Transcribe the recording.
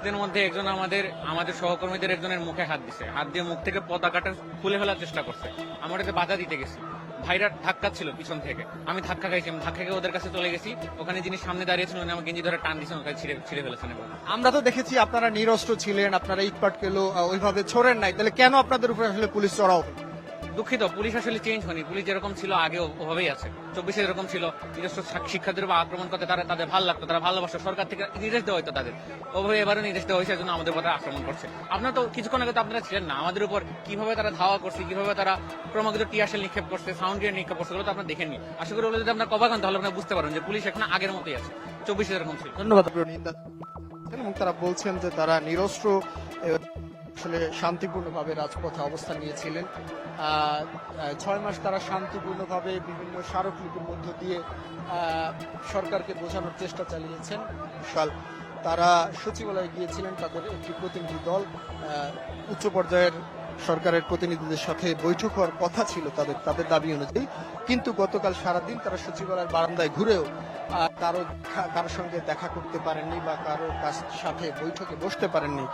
এদের মধ্যে একজন আমাদের আমাদের সহকর্মীদের একজনের মুখে হাত দিছে। হাত দিয়ে মুখ থেকে পতাকাটা খুলে ফেলার চেষ্টা করছে। আমরা এতে বাধা দিতে গেছি। ভাইরা ধাক্কা ছিল পিছন থেকে। আমি ধাক্কা খাইছি, আমি ধাক্কা খেয়ে ওদের কাছে চলে গেছি। ওখানে যিনি সামনে দাঁড়িয়েছিলেন উনি আমাকে গেঞ্জি ধরে টান দিয়েছেন ওখানে ছিঁড়ে ছিঁড়ে ফেলেছেন আমরা তো দেখেছি আপনারা নিরস্ত্র ছিলেন, আপনারা ইটপাট কেলো ওইভাবে ছোড়েন নাই। তাহলে কেন আপনাদের উপরে আসলে পুলিশ চড়াও? দুঃখিত, পুলিশ আসলে চেঞ্জ হয়নি। পুলিশ যেরকম ছিল আগে ওভাবেই আছে। চব্বিশে যেরকম ছিল, নিজস্ব শা- শিক্ষার্থীদের উপর আক্রমণ করতে তারা তাদের ভালো লাগতো, তারা ভালোবাসতো। সরকার থেকে নির্দেশ দেওয়া হতো তাদের। ওভাবে এবারও নির্দেশ দেওয়া হয়েছে জন্য আমাদের উপর আক্রমণ করছে। আপনারা তো কিছুক্ষণ আগে তো আপনারা ছিলেন না। আমাদের উপর কীভাবে তারা ধাওয়া করছে, কীভাবে তারা ক্রমাগত টিয়াশেল নিক্ষেপ করছে সাউন্ড গ্রেড নিক্ষেপ করছে তো আপনারা দেখেননি। আশা করি যদি আপনার কবা তাহলে আপনারা বুঝতে পারেন যে পুলিশ এখন আগের মতোই আছে। চব্বিশে যেরকম ছিল। ধন্যবাদ তারা বলছেন যে তারা নিরস্ত্র আসলে শান্তিপূর্ণভাবে রাজপথে অবস্থান নিয়েছিলেন। ছয় মাস তারা শান্তিপূর্ণভাবে বিভিন্ন স্মারকলিপির মধ্য দিয়ে সরকারকে বোঝানোর চেষ্টা চালিয়েছেন। সাল তারা সচিবালয়ে গিয়েছিলেন তাদের একটি প্রতিনিধি দল। উচ্চ পর্যায়ের সরকারের প্রতিনিধিদের সাথে বৈঠক হওয়ার কথা ছিল তাদের তাদের দাবি অনুযায়ী। কিন্তু গতকাল সারাদিন তারা সচিবালয়ের বারান্দায় ঘুরেও কারও কারোর সঙ্গে দেখা করতে পারেননি বা কারও কাছ সাথে বৈঠকে বসতে পারেননি।